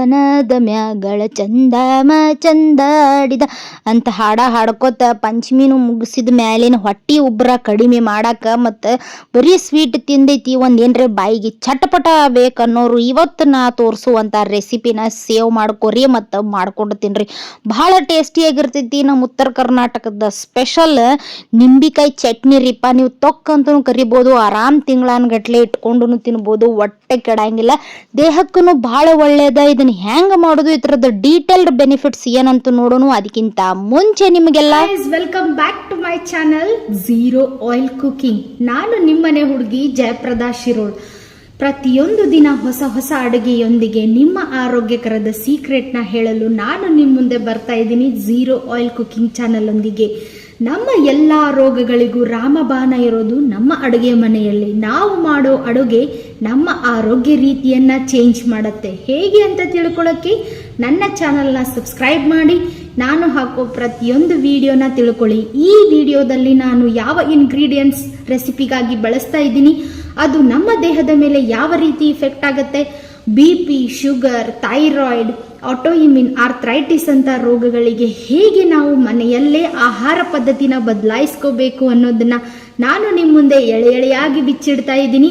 ಬನದ ಮ್ಯಾಗಳ ಚಂದಮ ಚಂದಾಡಿದ. ಅಂತ ಹಾಡ ಹಾಡ್ಕೋತ ಪಂಚಮಿನು ಮುಗಿಸಿದ ಮ್ಯಾಲಿನ ಹೊಟ್ಟಿ ಉಬ್ರ ಕಡಿಮೆ ಮಾಡಾಕ ಮತ್ತು ಬರೀ ಸ್ವೀಟ್ ತಿಂದೈತಿ ಒಂದು ಏನ್ರೆ ಬಾಯಿಗೆ ಚಟಪಟ ಬೇಕನ್ನೋರು ಇವತ್ತು ನಾ ತೋರಿಸುವಂಥ ರೆಸಿಪಿನ ಸೇವ್ ಮಾಡ್ಕೊರಿ ಮತ್ತು ಮಾಡ್ಕೊಂಡು ತಿನ್ರಿ. ಭಾಳ ಟೇಸ್ಟಿಯಾಗಿರ್ತೈತಿ ನಮ್ಮ ಉತ್ತರ ಕರ್ನಾಟಕದ ಸ್ಪೆಷಲ್ ನಿಂಬಿಕಾಯಿ ಚಟ್ನಿ ರೀಪ. ನೀವು ತೊಕ್ಕಂತೂ ಕರಿಬೋದು, ಆರಾಮ್ ತಿಂಗಳಾನ್ಗಟ್ಲೆ ಇಟ್ಕೊಂಡು ತಿನ್ಬೋದು ಹೊಟ್ಟೆ ಕೆಡಂಗಿಲ್ಲ. ದೇಹಕ್ಕೂ ಭಾಳ ಒಳ್ಳೇದ ಇದನ್ನ. ಹೆಂಗ್ ಮಾಡೋದು ಇದರದ ಡೀಟೇಲ್ಡ್ ಬೆನಿಫಿಟ್ಸ್ ಏನಂತ ನೋಡೋಣ ಅದಕ್ಕಿಂತ ಮುಂಚೆ ನಿಮಗೆಲ್ಲ. Welcome back to my channel zero oil cooking ನಾನು ನಿಮ್ಮನೆ ಹುಡುಗಿ ಜಯಪ್ರದಾ ಶಿರೋಳ್. ಪ್ರತಿಯೊಂದು ದಿನ ಹೊಸ ಹೊಸ ಅಡುಗೆಯೊಂದಿಗೆ ನಿಮ್ಮ ಆರೋಗ್ಯಕರದ ಸೀಕ್ರೆಟ್ನ ಹೇಳಲು ನಾನು ನಿಮ್ಮ ಮುಂದೆ ಬರ್ತಾ ಇದ್ದೀನಿ ಝೀರೋ ಆಯಿಲ್ ಕುಕಿಂಗ್ ಚಾನಲ್ ಒಂದಿಗೆ ನಮ್ಮ ಎಲ್ಲ ರೋಗಗಳಿಗೂ ರಾಮಬಾಣ ಇರೋದು ನಮ್ಮ ಅಡುಗೆ ಮನೆಯಲ್ಲಿ. ನಾವು ಮಾಡೋ ಅಡುಗೆ ನಮ್ಮ ಆರೋಗ್ಯ ರೀತಿಯನ್ನ ಚೇಂಜ್ ಮಾಡುತ್ತೆ. ಹೇಗೆ ಅಂತ ತಿಳ್ಕೊಳ್ಳೋಕ್ಕೆ ನನ್ನ ಚಾನಲ್ನ ಸಬ್ಸ್ಕ್ರೈಬ್ ಮಾಡಿ. ನಾನು ಹಾಕೋ ಪ್ರತಿಯೊಂದು ವಿಡಿಯೋನ ತಿಳ್ಕೊಳ್ಳಿ. ಈ ವಿಡಿಯೋದಲ್ಲಿ ನಾನು ಯಾವ ಇಂಗ್ರೀಡಿಯೆಂಟ್ಸ್ ರೆಸಿಪಿಗಾಗಿ ಬಳಸ್ತಾ ಇದ್ದೀನಿ, ಅದು ನಮ್ಮ ದೇಹದ ಮೇಲೆ ಯಾವ ರೀತಿ ಇಫೆಕ್ಟ್ ಆಗುತ್ತೆ B P sugar thyroid autoimmune arthritis ಅಂತ ರೋಗಗಳಿಗೆ ಹೇಗೆ ನಾವು ಮನೆಯಲ್ಲೇ ಆಹಾರ ಪದ್ಧತಿನ ಬದಲಾಯಿಸ್ಕೋಬೇಕು ಅನ್ನೋದನ್ನ ನಾನು ನಿಮ್ಮ ಮುಂದೆ ಎಳೆ ಎಳೆಯಾಗಿ ಬಿಚ್ಚಿಡ್ತಾ ಇದ್ದೀನಿ.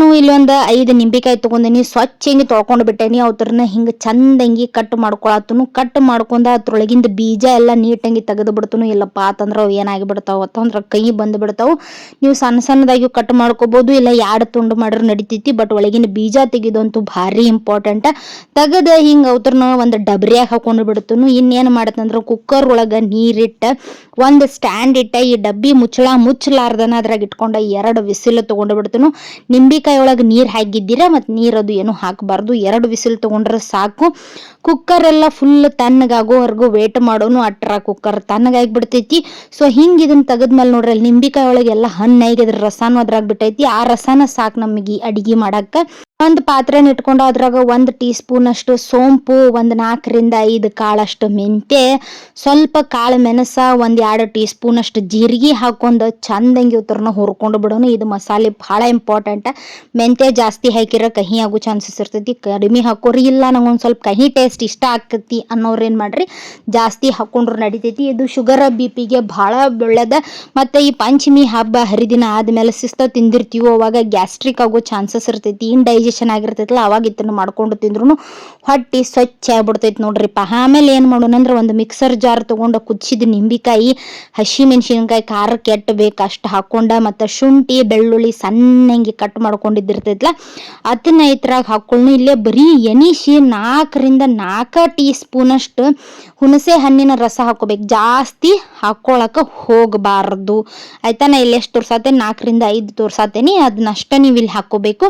ನಾನು ಇಲ್ಲೊಂದು ಐದು ನಿಂಬೆಕಾಯಿ ತೊಗೊಂಡಿನಿ, ಸ್ವಚ್ಛ ಹಿಂಗೆ ತೊಳ್ಕೊಂಡು ಬಿಟ್ಟೇನಿ ಅವ್ರನ್ನ ಹಿಂಗೆ ಚಂದಂಗಿ ಕಟ್ ಮಾಡ್ಕೊಳತ್ತನು ಕಟ್ ಮಾಡ್ಕೊಂಡ ಅದ್ರೊಳಗಿಂದ ಬೀಜ ಎಲ್ಲ ನೀಟಂಗಿ ತೆಗೆದು ಬಿಡ್ತನು, ಇಲ್ಲಪ್ಪ ಅಂತಂದ್ರೆ ಅವು ಏನಾಗಿ ಬಿಡ್ತಾವ ಅಂತಂದ್ರೆ ಕೈ ಬಂದು ಬಿಡ್ತಾವು. ನೀವು ಸಣ್ಣ ಸಣ್ಣದಾಗಿ ಕಟ್ ಮಾಡ್ಕೋಬೋದು, ಇಲ್ಲ ಎರಡು ತುಂಡು ಮಾಡ್ರೆ ನಡಿತೈತಿ ಬಟ್ ಒಳಗಿನ ಬೀಜ ತೆಗೆದಂತೂ ಭಾರಿ ಇಂಪಾರ್ಟೆಂಟ್ ತೆಗೆದು ಹಿಂಗೆ ಅವ್ರನ್ನ ಒಂದು ಡಬರಿಯಾಗ ಹಾಕೊಂಡು ಬಿಡ್ತನು, ಇನ್ನೇನು ಮಾಡತ್ತಂದ್ರೆ ಕುಕ್ಕರ್ ಒಳಗೆ ನೀರಿಟ್ಟ, ಒಂದು ಸ್ಟ್ಯಾಂಡ್ ಇಟ್ಟ, ಈ ಡಬ್ಬಿ ಮುಚ್ಚಳ ಮುಚ್ಚಲಾರ್ದನ ಅದ್ರಾಗ ಇಟ್ಕೊಂಡ, ಎರಡು ವಿಸಿಲ್ ತೊಗೊಂಡು ಬಿಡ್ತನು. ನಿಂಬೆಕಾಯಿ ಒಳಗೆ ನೀರು ಹಾಕಿದ್ದೀರಾ ಮತ್ತು ನೀರು ಅದು ಏನು ಹಾಕಬಾರ್ದು? ಎರಡು ವಿಸಿಲ್ ತೊಗೊಂಡ್ರೆ ಸಾಕು. ಕುಕ್ಕರ್ ಎಲ್ಲ ಫುಲ್ ತಣ್ಣಗಾಗೋವರೆಗೂ ವೇಟ್ ಮಾಡೋನು ಅಟ್ರ ಕುಕ್ಕರ್ ತಣ್ಣಗಾಗಿ ಬಿಡ್ತೈತಿ. ಸೊ ಹಿಂಗೆ ಇದನ್ನ ತೆಗೆದ್ಮೇಲೆ ನೋಡ್ರಿ, ಅಲ್ಲಿ ನಿಂಬಿಕಾಯಿ ಒಳಗೆ ಎಲ್ಲ ಹಣ್ಣಾಗಿ ಅದ್ರ ರಸಾನು ಅದ್ರಾಗ ಬಿಟ್ಟೈತಿ. ಆ ರಸಾನ ಸಾಕು ನಮಗೆ ಅಡಿಗೆ ಮಾಡಕ್ಕೆ. ಒಂದು ಪಾತ್ರೆನ ಇಟ್ಕೊಂಡು ಅದ್ರಾಗ ಒಂದು ಟೀ ಸ್ಪೂನ್ ಅಷ್ಟು ಸೋಂಪು, ಒಂದು ನಾಲ್ಕರಿಂದ ಐದು ಕಾಳಷ್ಟು ಮೆಂತೆ ಸ್ವಲ್ಪ ಕಾಳು ಮೆಣಸ, ಒಂದು ಎರಡು ಟೀ ಸ್ಪೂನ್ ಅಷ್ಟು ಜೀರಿಗೆ ಹಾಕೊಂಡು ಚಂದಂಗಿ ಉತ್ತರನ ಹುರ್ಕೊಂಡು ಬಿಡೋಣ. ಇದು ಮಸಾಲೆ ಭಾಳ ಇಂಪಾರ್ಟೆಂಟ್ ಮೆಂತೆ ಜಾಸ್ತಿ ಹಾಕಿರೋ ಕಹಿ ಆಗೋ ಚಾನ್ಸಸ್ ಇರ್ತೈತಿ. ಕಡಿಮೆ ಹಾಕೋರಿ ಇಲ್ಲ, ನಂಗೊಂದು ಸ್ವಲ್ಪ ಕಹಿ ಟೇಸ್ಟ್ ಇಷ್ಟ ಆಗ್ತೈತಿ ಅನ್ನೋರು ಏನು ಮಾಡ್ರಿ. ಜಾಸ್ತಿ ಹಾಕೊಂಡ್ರು ನಡಿತೈತಿ. ಇದು ಶುಗರ್ ಬಿ ಪಿಗೆ ಭಾಳ ಒಳ್ಳೇದ. ಮತ್ತು ಈ ಪಂಚಮಿ ಹಬ್ಬ ಹರಿದಿನ ಆದಮೇಲೆ ಶಿಸ್ತ ತಿಂದಿರ್ತೀವೋ, ಅವಾಗ ಗ್ಯಾಸ್ಟ್ರಿಕ್ ಆಗೋ ಚಾನ್ಸಸ್ ಇರ್ತೈತಿ. ಇಂಡೈಜೆಷನ್ ಆಗಿರ್ತೈತಲ್ಲ, ಅವಾಗ ಇದನ್ನು ಮಾಡ್ಕೊಂಡು ತಿಂದ್ರು ಹೊಟ್ಟಿ ಸ್ವಚ್ಛ ಆಗ್ಬಿಡ್ತೈತಿ ನೋಡ್ರಿಪ್ಪ. ಆಮೇಲೆ ಏನು ಮಾಡೋಣ ಅಂದ್ರೆ ಒಂದು ಮಿಕ್ಸರ್ ಜಾರ್ ತೊಗೊಂಡು ಕುದಿಸಿದ ನಿಂಬಿಕಾಯಿ, ಹಸಿ ಮೆಣಸಿನಕಾಯಿ, ಖಾರಕ್ಕೆ ಎಟ್ಟು ಬೇಕು ಅಷ್ಟು ಹಾಕೊಂಡ ಮತ್ತು ಶುಂಠಿ, ಬೆಳ್ಳುಳ್ಳಿ ಸಣ್ಣಂಗೆ ಕಟ್ ಮಾಡ್ಕೊಂಡಿದ್ದಿರ್ತೈತಲ್ಲ ಅದನ್ನ ಇದ್ರಾಗ ಹಾಕೊಂಡು ಇಲ್ಲೇ ಬರೀ ಎನಿಸಿ ನಾಲ್ಕರಿಂದ ನಾಲ್ಕು ಟೀ ಸ್ಪೂನಷ್ಟು ಹುಣಸೆ ಹಣ್ಣಿನ ರಸ ಹಾಕೋಬೇಕು. ಜಾಸ್ತಿ ಹಾಕೊಳಕ್ಕೆ ಹೋಗಬಾರ್ದು. ಆಯ್ತಾ ನಾ ಇಲ್ಲಿ ಎಷ್ಟು ತೋರ್ಸಾತೇನೆ? ನಾಲ್ಕರಿಂದ ಐದು ತೋರ್ಸಾತೇನೆ. ಅದನ್ನಷ್ಟ ನೀವು ಇಲ್ಲಿ ಹಾಕೋಬೇಕು.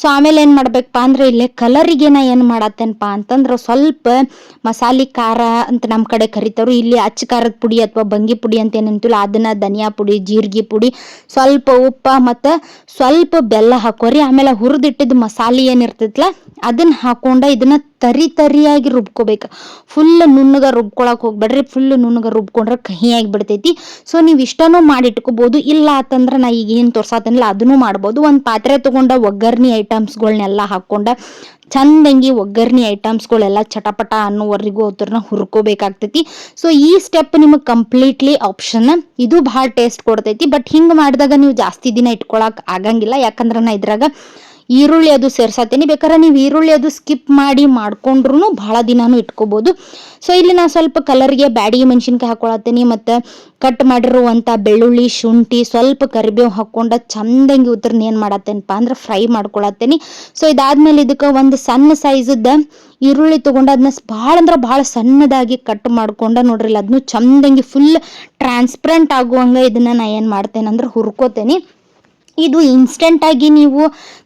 ಸೊ ಆಮೇಲೆ ಏನು ಮಾಡ್ಬೇಕಪ್ಪ ಅಂದ್ರೆ ಇಲ್ಲೇ ಕಲರಿಗೆ ನಾ ಏನು ಮಾಡತ್ತೇನಪ್ಪ ಅಂತಂದ್ರೆ ಸ್ವಲ್ಪ ಮಸಾಲೆ ಖಾರ ಅಂತ ನಮ್ಮ ಕಡೆ ಕರಿತಾರು. ಇಲ್ಲಿ ಅಚ್ಚ ಖಾರದ ಪುಡಿ ಅಥವಾ ಬಂಗಿ ಪುಡಿ ಅಂತ ಏನಂತಿಲ್ಲ ಅದನ್ನ ಧನಿಯಾ ಪುಡಿ, ಜೀರಿಗೆ ಪುಡಿ, ಸ್ವಲ್ಪ ಉಪ್ಪ ಮತ್ತು ಸ್ವಲ್ಪ ಬೆಲ್ಲ ಹಾಕೋರಿ. ಆಮೇಲೆ ಹುರಿದಿಟ್ಟಿದ್ದು ಮಸಾಲೆ ಏನಿರ್ತೈತಲ್ಲ ಅದನ್ನ ಹಾಕೊಂಡ ಇದನ್ನ ತರಿ ತರಿಯಾಗಿ ರುಬ್ಕೋಬೇಕು. ಫುಲ್ ನುಣ್ಣಗೆ ರುಬ್ಕೊಳಕ್ಕೆ ಹೋಗ್ಬೇಡ್ರಿ. ಫುಲ್ ನುಣ್ಣಗೆ ರುಬ್ಕೊಂಡ್ರೆ ಕಹಿಯಾಗಿ ಬಿಡ್ತೈತಿ ಸೊ ನೀವು ಇಷ್ಟನೂ ಮಾಡಿಟ್ಕೋಬಹುದು ಇಲ್ಲ ಅಂತಂದ್ರೆ ನಾ ಈಗ ಏನು ತೋರ್ಸಾತೇನಲ್ಲ, ಅದನ್ನು ಮಾಡ್ಬೋದು. ಒಂದು ಪಾತ್ರೆ ತಗೊಂಡ ಒಗ್ಗರ್ಣಿ ಐಟಮ್ಸ್ಗಳನ್ನೆಲ್ಲ ಹಾಕ್ಕೊಂಡ ಚಂದಂಗಿ ಒಗ್ಗರ್ಣಿ ಐಟಮ್ಸ್ಗಳೆಲ್ಲ ಚಟಪಟ ಅನ್ನೋವರೆಗೂ ಅವ್ರನ್ನ ಹುರ್ಕೋಬೇಕಾಗ್ತೈತಿ. ಸೊ ಈ ಸ್ಟೆಪ್ ನಿಮಗೆ ಕಂಪ್ಲೀಟ್ಲಿ ಆಪ್ಷನ್ ಇದು ಭಾಳ ಟೇಸ್ಟ್ ಕೊಡ್ತೈತಿ. ಬಟ್ ಹಿಂಗೆ ಮಾಡಿದಾಗ ನೀವು ಜಾಸ್ತಿ ದಿನ ಇಟ್ಕೊಳಕ್ ಆಗಂಗಿಲ್ಲ. ಯಾಕಂದ್ರೆ ನಾ ಇದ್ರಾಗ ಈರುಳ್ಳಿ ಅದು ಸೇರ್ಸತ್ತೀನಿ ಬೇಕಾದ್ರೆ ನೀವು ಈರುಳ್ಳಿ ಅದು ಸ್ಕಿಪ್ ಮಾಡಿ ಮಾಡ್ಕೊಂಡ್ರು ಭಾಳ ದಿನಾನು ಇಟ್ಕೋಬೋದು. ಸೊ ಇಲ್ಲಿ ನಾನು ಸ್ವಲ್ಪ ಕಲರ್ಗೆ ಬ್ಯಾಡಿಗೆ ಮೆಣಸಿನ್ಕಾಯಿ ಹಾಕೊಳತ್ತೀನಿ, ಮತ್ತು ಕಟ್ ಮಾಡಿರುವಂಥ ಬೆಳ್ಳುಳ್ಳಿ, ಶುಂಠಿ ಸ್ವಲ್ಪ ಕರಿಬೇವು ಹಾಕೊಂಡ ಚಂದಂಗಿ ಉತ್ತರನ ಏನು ಮಾಡತ್ತೇನಪ್ಪ ಅಂದ್ರೆ ಫ್ರೈ ಮಾಡ್ಕೊಳತ್ತೇನಿ. ಸೊ ಇದಾದ್ಮೇಲೆ ಇದಕ್ಕೆ ಒಂದು ಸಣ್ಣ ಸೈಜದ ಈರುಳ್ಳಿ ತೊಗೊಂಡು ಅದನ್ನ ಭಾಳ ಅಂದ್ರೆ ಭಾಳ ಸಣ್ಣದಾಗಿ ಕಟ್ ಮಾಡ್ಕೊಂಡ ನೋಡ್ರಿ ಅದನ್ನು ಚಂದಂಗಿ ಫುಲ್ ಟ್ರಾನ್ಸ್ಪರೆಂಟ್ ಆಗುವಂಗ ಇದನ್ನ ನಾ ಏನು ಮಾಡ್ತೇನೆ ಅಂದ್ರೆ ಹುರ್ಕೋತೇನೆ. ಇದು ಇನ್ಸ್ಟೆಂಟಾಗಿ ನೀವು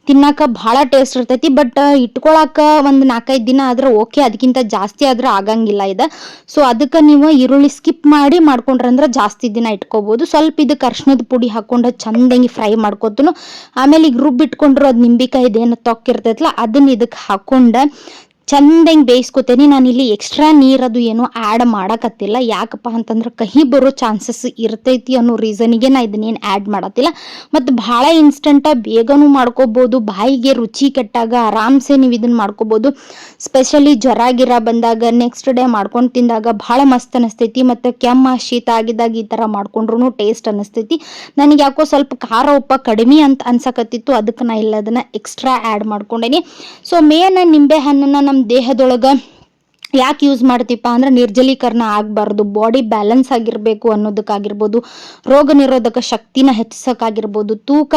ತಿನ್ನಕ್ಕೆ ಭಾಳ ಟೇಸ್ಟ್ ಇರ್ತೈತಿ ಬಟ್ ಇಟ್ಕೊಳಕ್ಕೆ ಒಂದು ನಾಲ್ಕೈದು ದಿನ ಆದ್ರೆ ಓಕೆ ಅದಕ್ಕಿಂತ ಜಾಸ್ತಿ ಆದ್ರೆ ಆಗಂಗಿಲ್ಲ ಇದು. ಸೊ ಅದಕ್ಕೆ ನೀವು ಈರುಳ್ಳಿ ಸ್ಕಿಪ್ ಮಾಡಿ ಮಾಡ್ಕೊಂಡ್ರಂದ್ರೆ ಜಾಸ್ತಿ ದಿನ ಇಟ್ಕೋಬೋದು. ಸ್ವಲ್ಪ ಇದಕ್ಕೆ ಅರ್ಶಿನದ ಪುಡಿ ಹಾಕೊಂಡು ಚಂದಂಗಿ ಫ್ರೈ ಮಾಡ್ಕೊತನು. ಆಮೇಲೆ ಈಗ ರುಬ್ಬಿಟ್ಕೊಂಡ್ರು ಅದು ನಿಂಬಿಕಾಯಿ ಇದೇನು ತೊಕ್ಕಿರ್ತೈತಲ್ಲ ಅದನ್ನ ಇದಕ್ಕೆ ಹಾಕೊಂಡು ಚಂದಂಗೆ ಬೇಯಿಸ್ಕೊತೇನೆ, ನಾನು ಇಲ್ಲಿ ಎಕ್ಸ್ಟ್ರಾ ನೀರದು ಏನು ಆ್ಯಡ್ ಮಾಡಕತ್ತಿಲ್ಲ. ಯಾಕಪ್ಪ ಅಂತಂದ್ರೆ ಕಹಿ ಬರೋ ಚಾನ್ಸಸ್ ಇರ್ತೈತಿ ಅನ್ನೋ ರೀಸನಿಗೆ ನಾ ಇದನ್ನೇನು ಆ್ಯಡ್ ಮಾಡತ್ತಿಲ್ಲ. ಮತ್ತು ಭಾಳ ಇನ್ಸ್ಟಂಟ ಬೇಗನೂ ಮಾಡ್ಕೋಬೋದು, ಬಾಯಿಗೆ ರುಚಿ ಕೆಟ್ಟಾಗ ಆರಾಮ್ಸೆ ನೀವು ಇದನ್ನು ಮಾಡ್ಕೋಬೋದು. ಸ್ಪೆಷಲಿ ಜ್ವರ ಗಿರ ಬಂದಾಗ ನೆಕ್ಸ್ಟ್ ಡೇ ಮಾಡ್ಕೊಂಡು ತಿಂದಾಗ ಭಾಳ ಮಸ್ತ್ ಅನಿಸ್ತೈತಿ. ಮತ್ತು ಕೆಮ್ಮ, ಶೀತ ಆಗಿದ್ದಾಗ ಈ ಥರ ಮಾಡ್ಕೊಂಡ್ರು ಟೇಸ್ಟ್ ಅನಿಸ್ತೈತಿ. ನನಗೆ ಯಾಕೋ ಸ್ವಲ್ಪ ಖಾರ ಉಪ್ಪ ಕಡಿಮೆ ಅಂತ ಅನ್ಸಕತ್ತಿತ್ತು. ಅದಕ್ಕೆ ನಾ ಇಲ್ಲ ಅದನ್ನು ಎಕ್ಸ್ಟ್ರಾ ಆ್ಯಡ್ ಮಾಡ್ಕೊಂಡೇನಿ. ಸೊ ಮೇನ್ ನಿಂಬೆ ಹಣ್ಣನ್ನು ನಮ್ಮ ದೇಹದೊಳಗೆ ಯಾಕೆ ಯೂಸ್ ಮಾಡ್ತೀಪ್ಪ ಅಂದ್ರೆ ನಿರ್ಜಲೀಕರಣ ಆಗಬಾರ್ದು ಬಾಡಿ ಬ್ಯಾಲೆನ್ಸ್ ಆಗಿರಬೇಕು ಅನ್ನೋದಕ್ಕಾಗಿರ್ಬೋದು, ರೋಗ ನಿರೋಧಕ ಶಕ್ತಿನ ಹೆಚ್ಚಿಸೋಕ್ಕಾಗಿರ್ಬೋದು, ತೂಕ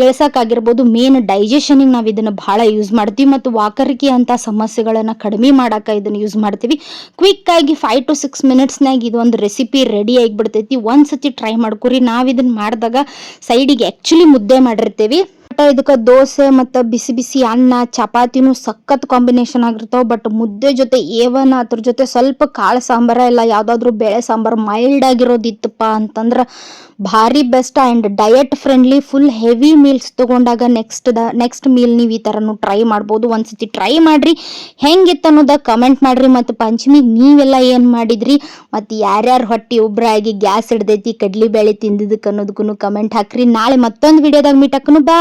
ಇಳಿಸೋಕ್ಕಾಗಿರ್ಬೋದು ಮೇನ್ ಡೈಜೆಷನಿಗೆ ನಾವು ಇದನ್ನು ಭಾಳ ಯೂಸ್ ಮಾಡ್ತೀವಿ ಮತ್ತು ವಾಕರಿಕೆ ಅಂತ ಸಮಸ್ಯೆಗಳನ್ನು ಕಡಿಮೆ ಮಾಡೋಕೆ ಇದನ್ನು ಯೂಸ್ ಮಾಡ್ತೀವಿ. ಕ್ವಿಕ್ ಆಗಿ ಫೈವ್ ಟು ಸಿಕ್ಸ್ ಮಿನಿಟ್ಸ್ನಾಗ ಇದೊಂದು ರೆಸಿಪಿ ರೆಡಿ ಆಗಿಬಿಡ್ತೈತಿ. ಒಂದ್ಸತಿ ಟ್ರೈ ಮಾಡ್ಕೊರಿ. ನಾವು ಇದನ್ನು ಮಾಡಿದಾಗ ಸೈಡಿಗೆ ಆ್ಯಕ್ಚುಲಿ ಮುದ್ದೆ ಮಾಡಿರ್ತೀವಿ. ಬಟ್ ಇದಕ್ಕೆ ದೋಸೆ ಮತ್ತು ಬಿಸಿ ಬಿಸಿ ಅನ್ನ, ಚಪಾತಿನೂ ಸಖತ್ ಕಾಂಬಿನೇಷನ್ ಆಗಿರ್ತಾವೆ. ಬಟ್ ಮುದ್ದೆ ಜೊತೆ ಏವನ ಅದ್ರ ಜೊತೆ ಸ್ವಲ್ಪ ಕಾಳು ಸಾಂಬಾರ ಇಲ್ಲ, ಯಾವುದಾದ್ರೂ ಬೇಳೆ ಸಾಂಬಾರು ಮೈಲ್ಡ್ ಆಗಿರೋದಿತ್ತಪ್ಪ ಅಂತಂದ್ರೆ ಭಾರಿ best and diet friendly full heavy meals ತೊಗೊಂಡಾಗ ನೆಕ್ಸ್ಟ್ ದ ನೆಕ್ಸ್ಟ್ ಮೀಲ್ ನೀವು ಈ ಥರನೂ ಟ್ರೈ ಮಾಡ್ಬೋದು. ಒಂದ್ಸತಿ ಟ್ರೈ ಮಾಡಿರಿ. ಹೆಂಗಿತ್ತು ಅನ್ನೋದ ಕಮೆಂಟ್ ಮಾಡಿರಿ. ಮತ್ತು ಪಂಚಮಿಗೆ ನೀವೆಲ್ಲ ಏನು ಮಾಡಿದ್ರಿ? ಮತ್ತು ಯಾರ್ಯಾರು ಹೊಟ್ಟೆ ಉಬ್ರಾಗಿ ಗ್ಯಾಸ್ ಹಿಡ್ದೈತಿ, ಕಡ್ಲಿ ಬೇಳೆ ತಿಂದಿದ್ದಕ್ಕೆ ಅನ್ನೋದಕ್ಕೂ ಕಮೆಂಟ್ ಹಾಕ್ರಿ. ನಾಳೆ ಮತ್ತೊಂದು ವಿಡಿಯೋದಾಗ ಮೀಟಕ್ಕನು ಬಾ